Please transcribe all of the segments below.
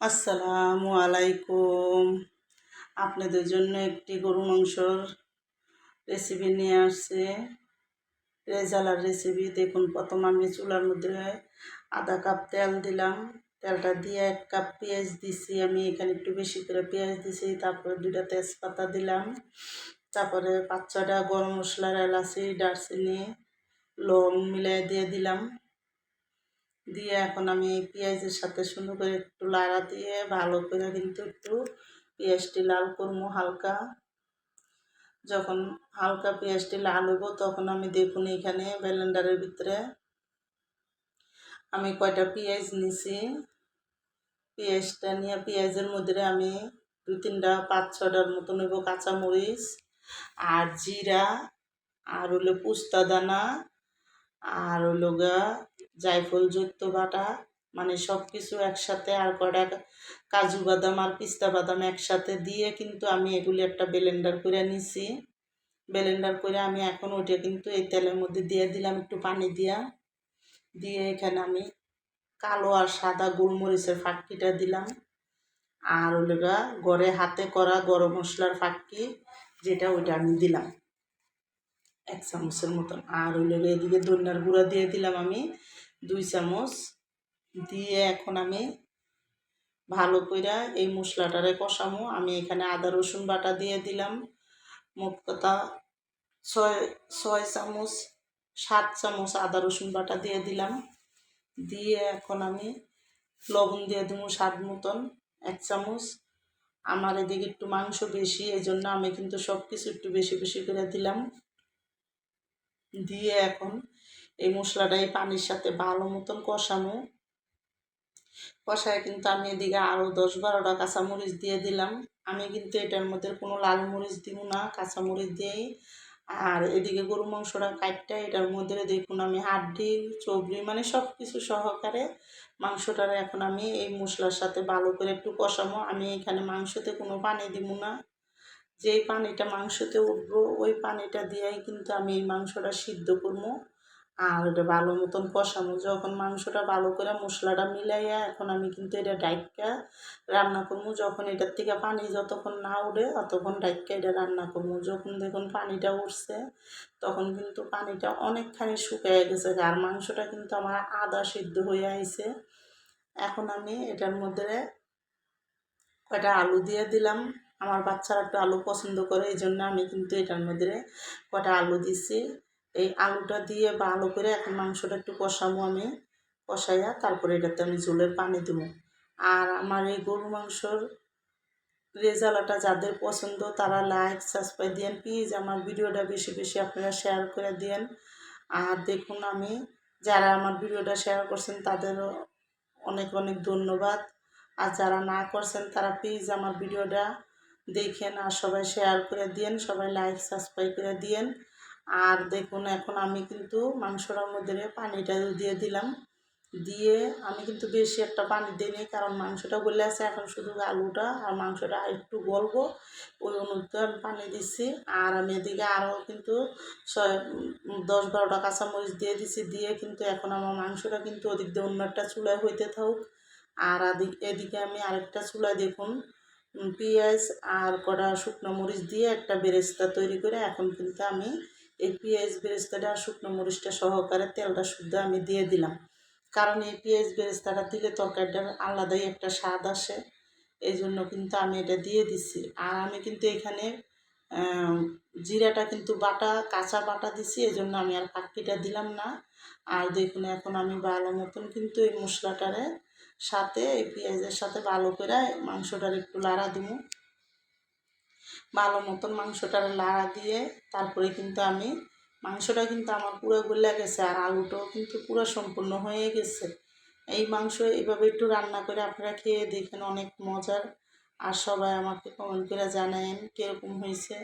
আসসালামু আলাইকুম। আপনাদের জন্য একটি গরু মাংসর রেসিপি নিয়ে আসছে। রেজালার রেসিপি দেখুন, প্রথম আমি চুলার মধ্যে আধা কাপ তেল দিলাম। তেলটা দিয়ে এক কাপ পেঁয়াজ দিছি। আমি এখানে একটু বেশি করে পেঁয়াজ দিছি, তারপরে দুটা তেজপাতা দিলাম। তারপরে পাঁচ ছটা গরম মশলার এলাচি, দারচিনি লং মিলাই দিয়ে দিলাম। দিয়ে এখন আমি পেঁয়াজের সাথে সুন্দর করে একটু লাড়া দিয়ে ভালো করে কিন্তু একটু পেঁয়াজটি লাল করব হালকা। যখন হালকা পেঁয়াজটি লাল হইব তখন আমি দেখুন এখানে ব্লেন্ডারের ভিতরে আমি কয়টা পেঁয়াজ নিছি। পেঁয়াজটা নিয়ে পেঁয়াজের মধ্যে আমি দু তিনটা, পাঁচ ছটার মতো নেব কাঁচামরিচ আর জিরা আর হলো পুস্তা দানা আর হলো গা জায়ফল যুক্ত বাটা মানে সব কিছু একসাথে আর কটা কাজু বাদাম আর পিস্তা বাদাম একসাথে দিয়ে কিন্তু আমি এগুলি একটা ব্লেন্ডার করে নিছি। ব্লেন্ডার করে আমি এখন ওইটা কিন্তু এই তেলের মধ্যে দিয়ে দিলাম একটু পানি দিয়া। দিয়ে এখানে আমি কালো আর সাদা গোলমরিচের ফাঁকিটা দিলাম। আর ওইটা গড়ে হাতে করা গরম মশলার ফাঁকি যেটা ওইটা আমি দিলাম। এক চামচের মতন। আর হইলে এদিকে ধনিয়ার গুঁড়া দিয়ে দিলাম আমি। দুই চামচ। দিয়ে এখন আমি ভালো কইরা এই মশলাটারে কষামো। আমি এখানে আদা, রসুন বাটা দিয়ে দিলাম। মোট কথা ছয় ছয় চামচ, সাত চামচ আদা, রসুন বাটা দিয়ে দিলাম। দিয়ে এখন আমি লবণ দিয়ে দেবো স্বাদ মতন। এক চামচ। আমার এদিকে একটু মাংস বেশি এই জন্য আমি কিন্তু সব কিছু একটু বেশি বেশি করে দিলাম। দিয়ে এখন এই মশলাটা এই পানির সাথে ভালো মতন কষানো। কষায় কিন্তু আমি এদিকে আরও দশ বারোটা কাঁচামরিচ দিয়ে দিলাম। আমি কিন্তু এটার মধ্যে কোনো লাল মরিচ দিব না, কাঁচামরিচ দিয়েই। আর এদিকে গরু মাংসটা কাটটা এটার মধ্যে দেখুন আমি হাড্ডি চবড়ি মানে সব কিছু সহকারে মাংসটার এখন আমি এই মশলার সাথে ভালো করে একটু কষাবো। আমি এখানে মাংসতে কোনো পানি দিব না। যেই পানিটা মাংসতে উঠবো, ওই পানিটা দিয়েই কিন্তু আমি এই মাংসটা সিদ্ধ করব। আর এটা ভালো মতন কষানো, যখন মাংসটা ভালো করে মশলাটা মিলাইয়া এখন আমি কিন্তু এটা ডাইকা রান্না করব। যখন এটার থেকে পানি যতক্ষণ না উঠে ততক্ষণ ডাইকা এটা রান্না করব। যখন দেখুন পানিটা উঠছে, তখন কিন্তু পানিটা অনেকখানি শুকিয়ে গেছে। আর মাংসটা কিন্তু আমার আদা সিদ্ধ হয়ে আইছে। এখন আমি এটার মধ্যে কয়টা আলু দিয়ে দিলাম। আমার বাচ্চারা একটু আলু পছন্দ করে এই জন্য আমি কিন্তু এটার মধ্যে কটা আলু দিছি। এই আলুটা দিয়ে ভালো করে এখন মাংসটা একটু কষাবো আমি। কষাইয়া তারপরে এটাতে আমি ঝোলের পানি দেবো। আর আমার এই গরু মাংসর রেজালাটা যাদের পছন্দ তারা লাইক সাবস্ক্রাইব দিয়েন। প্লিজ আমার ভিডিওটা বেশি বেশি আপনারা শেয়ার করে দিয়েন। আর দেখুন আমি যারা আমার ভিডিওটা শেয়ার করছেন তাদেরও অনেক অনেক ধন্যবাদ। আর যারা না করছেন তারা প্লিজ আমার ভিডিওটা দেখেন আর সবাই শেয়ার করে দিয়েন। সবাই লাইক সাবস্ক্রাইব করে দিয়েন। আর দেখুন, এখন আমি কিন্তু মাংসটার মধ্যে পানিটা দিয়ে দিলাম। দিয়ে আমি কিন্তু বেশি একটা পানি দিইনি, কারণ মাংসটা গলে আছে, এখন শুধু আলুটা আর মাংসটা একটু গলবো। ওই আমি পানি দিচ্ছি আর আমি এদিকে আরও কিন্তু ছয় দশ বারোটা কাঁচামরিচ দিয়ে দিছি। দিয়ে কিন্তু এখন আমার মাংসটা কিন্তু ওদিক দিয়ে অন্য একটা চুলায় হইতে থাকুক। আর এদিকে আমি আরেকটা চুলা দেখুন পেঁয়াজ আর কটা শুকনো মরিচ দিয়ে একটা বেরেস্তা তৈরি করে এখন কিন্তু আমি এই পেঁয়াজ বেরেস্তাটা শুকনো মরিচটা সহকারে তেলটা শুদ্ধ আমি দিয়ে দিলাম। কারণ এই পেঁয়াজ বেরেস্তাটা দিলে তরকারিটার আলাদাই একটা স্বাদ আসে। এই জন্য কিন্তু আমি এটা দিয়ে দিছি। আর আমি কিন্তু এখানে জিরাটা কিন্তু বাটা, কাঁচা বাটা দিছি এই জন্য আমি আর পাখিটা দিলাম না। আর দেখুন, এখন আমি ভালো মতন কিন্তু এই মশলাটারে সাথে, এই পেঁয়াজের সাথে ভালো করে মাংসটার একটু লাড়া দিব। ভালো মতন মাংসটার লাড়া দিয়ে তারপরে কিন্তু আমি, মাংসটা কিন্তু আমার পুরো গলে গেছে আর আলুটাও কিন্তু পুরো সম্পূর্ণ হয়ে গেছে। এই মাংস এভাবে একটু রান্না করে আপনারা খেয়ে দেখেন অনেক মজার। আর সবাই আমাকে কমেন্ট করে জানায়েন কীরকম হয়েছে।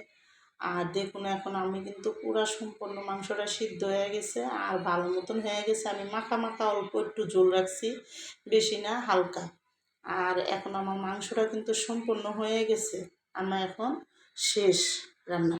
আর দেখুন এখন আমি কিন্তু পুরো সম্পূর্ণ মাংসটা সিদ্ধ হয়ে গেছে আর ভালো মতন হয়ে গেছে। আমি মাখা মাখা অল্প একটু জল রাখছি, বেশি না, হালকা। আর এখন আমার মাংসটা কিন্তু সম্পূর্ণ হয়ে গেছে। আমার এখন শেষ রান্না।